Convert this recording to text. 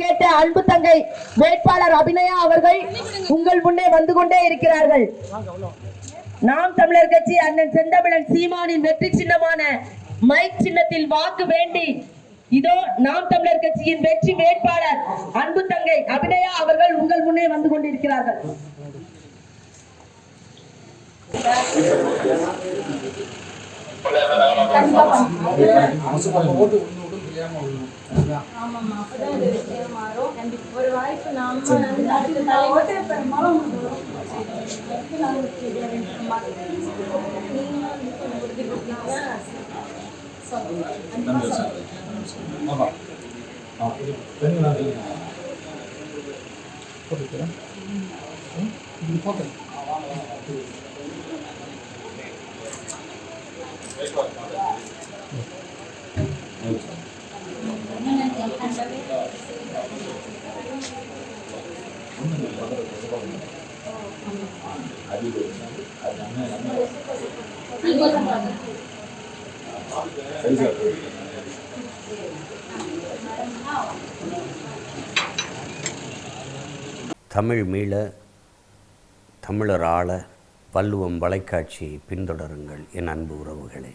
கேட்ட அன்பு தங்கை வேட்பாளர் அபிநயா அவர்கள் உங்கள் முன்னே வந்து கொண்டே இருக்கிறார்கள். நாம் தமிழர் கட்சி அண்ணன் செந்தமிழன் சீமானின் வெற்றி சின்னமான மைக் சின்னத்தில் வாக்கு வேண்டி இதோ நாம் தமிழர் கட்சியின் வெற்றி வேட்பாளர் அன்பு தங்கை அபிநயா அவர்கள் உங்கள் முன்னே வந்து கொண்டிருக்கிறார்கள். ஆமாம்மா அப்பதான் இது விஷயம் மாறும். ஒரு வாய்ப்பு நாம வந்து அடுத்த தலைவர் பெரும்பாலும் நீங்க வந்து கொஞ்சம் உறுதி கொடுத்தீங்கன்னா தமிழ் மீள தமிழர் ஆள வள்ளுவம் வலைக்காட்சியை பின்தொடருங்கள் என் அன்பு உறவுகளே.